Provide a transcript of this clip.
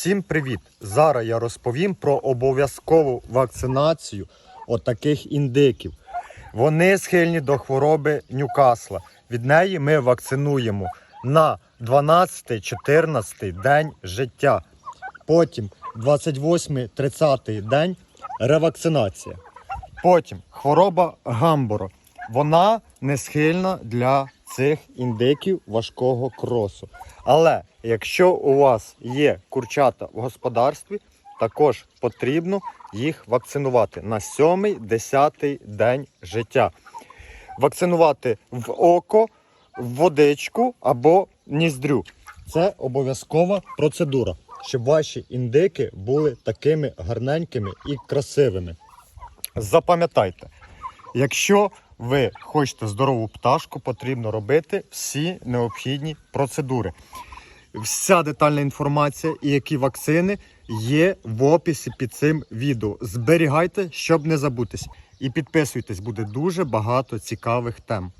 Всім привіт! Зараз я розповім про обов'язкову вакцинацію отаких індиків. Вони схильні до хвороби Ньюкасла. Від неї ми вакцинуємо на 12-14 день життя. Потім 28-30 день ревакцинація. Потім хвороба гамборо. Вона не схильна для цих індиків важкого кросу. Але якщо у вас є курчата в господарстві, також потрібно їх вакцинувати на 7-10 день життя. Вакцинувати в око, в водичку або ніздрю. Це обов'язкова процедура, щоб ваші індики були такими гарненькими і красивими. Запам'ятайте, якщо ви хочете здорову пташку, потрібно робити всі необхідні процедури. Вся детальна інформація і які вакцини є в описі під цим відео. Зберігайте, щоб не забутись. І підписуйтесь, буде дуже багато цікавих тем.